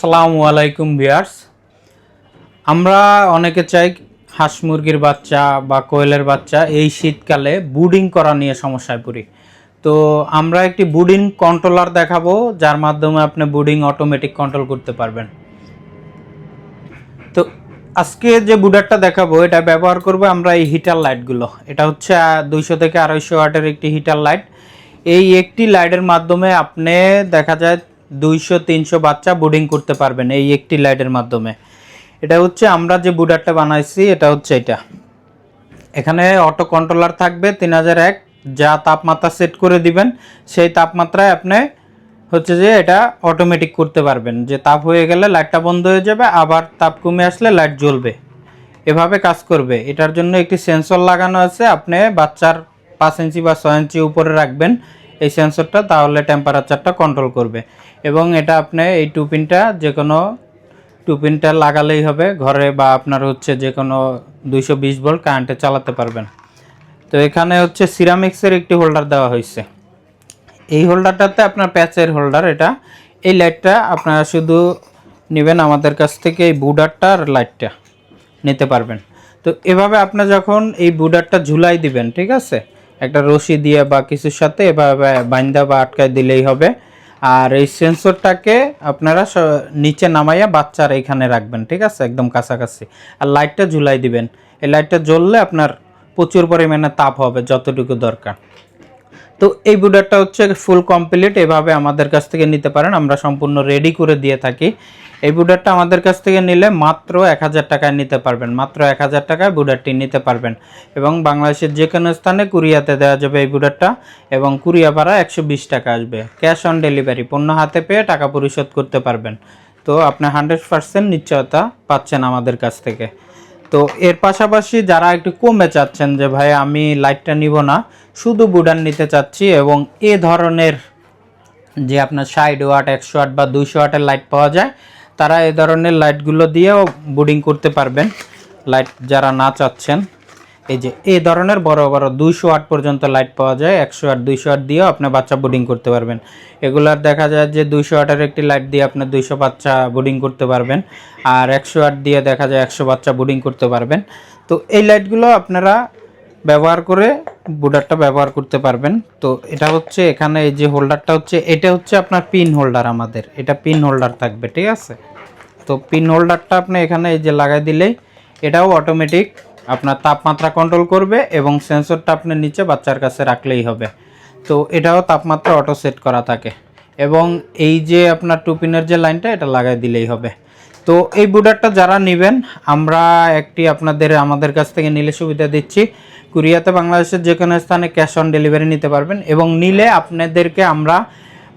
আসসালামু আলাইকুম বিয়ার্স আমরা অনেকে চাই হাঁস মুরগির বাচ্চা বা কোয়েলের বাচ্চা এই শীতকালে বুডিং করা নিয়ে সমস্যায় পড়ি। তো আমরা একটি বুডিং কন্ট্রোলার দেখাবো, যার মাধ্যমে আপনি বুডিং অটোমেটিক কন্ট্রোল করতে পারবেন। তো আজকে যে বুডারটা দেখাবো, এটা ব্যবহার করব আমরা এই হিটার লাইটগুলো। এটা হচ্ছে দুইশো থেকে আড়াইশো ওয়াটের একটি হিটার লাইট। এই একটি লাইটের মাধ্যমে আপনি দেখা যায় দুইশো, তিনশো বাচ্চা বুডিং করতে পারবেন এই একটি লাইটের মাধ্যমে। এটা হচ্ছে আমরা যে বুডারটা বানাইছি, এটা হচ্ছে এটা। এখানে অটো কন্ট্রোলার থাকবে তিন এক, যা তাপমাত্রা সেট করে দিবেন, সেই তাপমাত্রায় আপনি হচ্ছে যে এটা অটোমেটিক করতে পারবেন। যে তাপ হয়ে গেলে লাইটটা বন্ধ হয়ে যাবে, আবার তাপ কমে আসলে লাইট জ্বলবে। এভাবে কাজ করবে। এটার জন্য একটি সেন্সর লাগানো আছে, আপনি বাচ্চার পাঁচ ইঞ্চি বা ছয় ইঞ্চি উপরে রাখবেন। এই সেন্সরটা তাহলে টেম্পারেচারটা কন্ট্রোল করবে। এবং এটা আপনি এই টুপিনটা যে কোনো টুপিনটা লাগালেই হবে ঘরে বা আপনার হচ্ছে যে কোনো দুইশো বিশ ভোল্ট কারেন্টে চালাতে পারবেন। তো এখানে হচ্ছে সিরামিক্সের একটি হোল্ডার দেওয়া হয়েছে। এই হোল্ডারটাতে আপনার প্যাচের হোল্ডার এটা। এই লাইটটা আপনারা শুধু নেবেন আমাদের কাছ থেকে এই বুডারটা আর লাইটটা নিতে পারবেন। তো এভাবে আপনি যখন এই বুডারটা ঝুলাই দিবেন, ঠিক আছে? একটা রশি দিয়ে বা কিছুর সাথে এভাবে বাইন্দা বা আটকায় দিলেই হবে। আর এই সেন্সরটাকে আপনারা নিচে নামাইয়া বাচ্চার এখানে রাখবেন, ঠিক আছে? একদম কাছাকাছি। আর লাইটটা ঝুলাই দিবেন। এই লাইটটা জ্বললে আপনার প্রচুর পরিমাণে তাপ হবে, যতটুকু দরকার। তো এই বুডারটা হচ্ছে ফুল কমপ্লিট এভাবে আমাদের কাছ থেকে নিতে পারেন, আমরা সম্পূর্ণ রেডি করে দিয়ে থাকি। এই বুডারটা আমাদের কাছ থেকে নিলে মাত্র এক হাজার টাকায় নিতে পারবেন, মাত্র এক হাজার টাকায় বুডারটি নিতে পারবেন। এবং বাংলাদেশের যে কোনো স্থানে কুরিয়াতে দেওয়া যাবে এই বুডারটা এবং কুরিয়া ভাড়া একশো বিশ টাকা আসবে। ক্যাশ অন ডেলিভারি পণ্য হাতে পেয়ে টাকা পরিশোধ করতে পারবেন। তো আপনি হান্ড্রেড পার্সেন্ট নিশ্চয়তা পাচ্ছেন আমাদের কাছ থেকে। তো এর পাশাপাশি যারা একটু কমে চাচ্ছেন যে, ভাই, আমি লাইটটা নিব না, শুধু বুডান নিতে চাচ্ছি এবং এ ধরনের যে আপনার ষাট ওয়াট, একশো ওয়াট বা দুইশো ওয়াটের লাইট পাওয়া যায়, তারা এ ধরনের লাইটগুলো দিয়েও বুডিং করতে পারবেন। লাইট যারা না চাচ্ছেন এই যে, এই ধরনের বড় বড় দুইশো আট পর্যন্ত লাইট পাওয়া যায়, একশো আট, দুইশো আট দিয়েও আপনি বাচ্চা বুডিং করতে পারবেন। এগুলার দেখা যায় যে দুইশো আটের একটি লাইট দিয়ে আপনি দুইশো বাচ্চা বুডিং করতে পারবেন, আর একশো আট দিয়ে দেখা যায় একশো বাচ্চা বুডিং করতে পারবেন। তো এই লাইটগুলো আপনারা ব্যবহার করে বুডারটা ব্যবহার করতে পারবেন। তো এটা হচ্ছে এখানে এই যে হোল্ডারটা হচ্ছে, এটা হচ্ছে আপনার পিন হোল্ডার আমাদের। এটা পিন হোল্ডার থাকবে, ঠিক আছে? তো পিন হোল্ডারটা আপনি এখানে এই যে লাগাই দিলেই এটাও অটোমেটিক আপনার তাপমাত্রা কন্ট্রোল করবে এবং সেন্সরটা আপনি নিচে বাচ্চার কাছে রাখলেই হবে। তো এটাও তাপমাত্রা অটো সেট করা থাকে এবং এই যে আপনার টু পিনের যে লাইনটা, এটা লাগাই দিলেই হবে। তো এই বুডারটা যারা নেবেন, আমরা একটি আপনাদের, আমাদের কাছ থেকে নিলে সুবিধা দিচ্ছি। কুরিয়াতে বাংলাদেশের যে কোনো স্থানে ক্যাশ অন ডেলিভারি নিতে পারবেন এবং নিলে আপনাদেরকে আমরা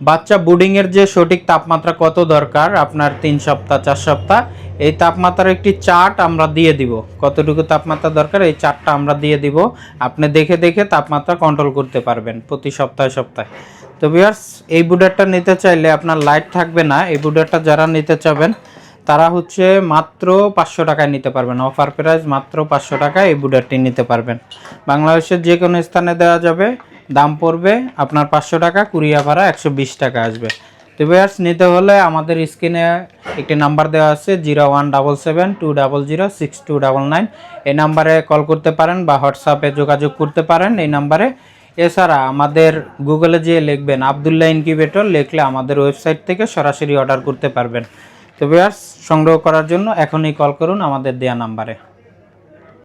বাচ্চা বুডিংয়ের যে সঠিক তাপমাত্রা কত দরকার, আপনার তিন সপ্তাহ, চার সপ্তাহ, এই তাপমাত্রার একটি চার্ট আমরা দিয়ে দিব। কতটুকু তাপমাত্রা দরকার, এই চার্টটা আমরা দিয়ে দিব। আপনি দেখে দেখে তাপমাত্রা কন্ট্রোল করতে পারবেন প্রতি সপ্তাহে সপ্তাহে। তো বিয়ার্স এই বুডারটা নিতে চাইলে আপনার লাইট থাকবে না। এই বুডারটা যারা নিতে চাবেন, তারা হচ্ছে মাত্র পাঁচশো টাকায় নিতে পারবেন। অফার প্রাইস মাত্র পাঁচশো টাকায় এই বুডারটি নিতে পারবেন। বাংলাদেশের যে কোনো স্থানে দেওয়া যাবে। দাম পড়বে আপনার পাঁচশো টাকা, কুরিয়া ভাড়া একশো বিশ টাকা আসবে। তো ভিউয়ার্স নিতে হলে আমাদের স্ক্রিনে একটি নাম্বার দেওয়া আছে, zero one double seven two double zero six two double nine. এই নাম্বারে কল করতে পারেন বা হোয়াটসঅ্যাপে যোগাযোগ করতে পারেন। এই নাম্বারে এছাড়া আমাদের গুগলে যে লিখবেন আবদুল্লাহ ইনকিউবেটর লিখলে আমাদের ওয়েবসাইট থেকে সরাসরি অর্ডার করতে পারবেন। তো ভিউয়ার্স সংগ্রহ করার জন্য এখনই কল করুন আমাদের দেয়া নাম্বারে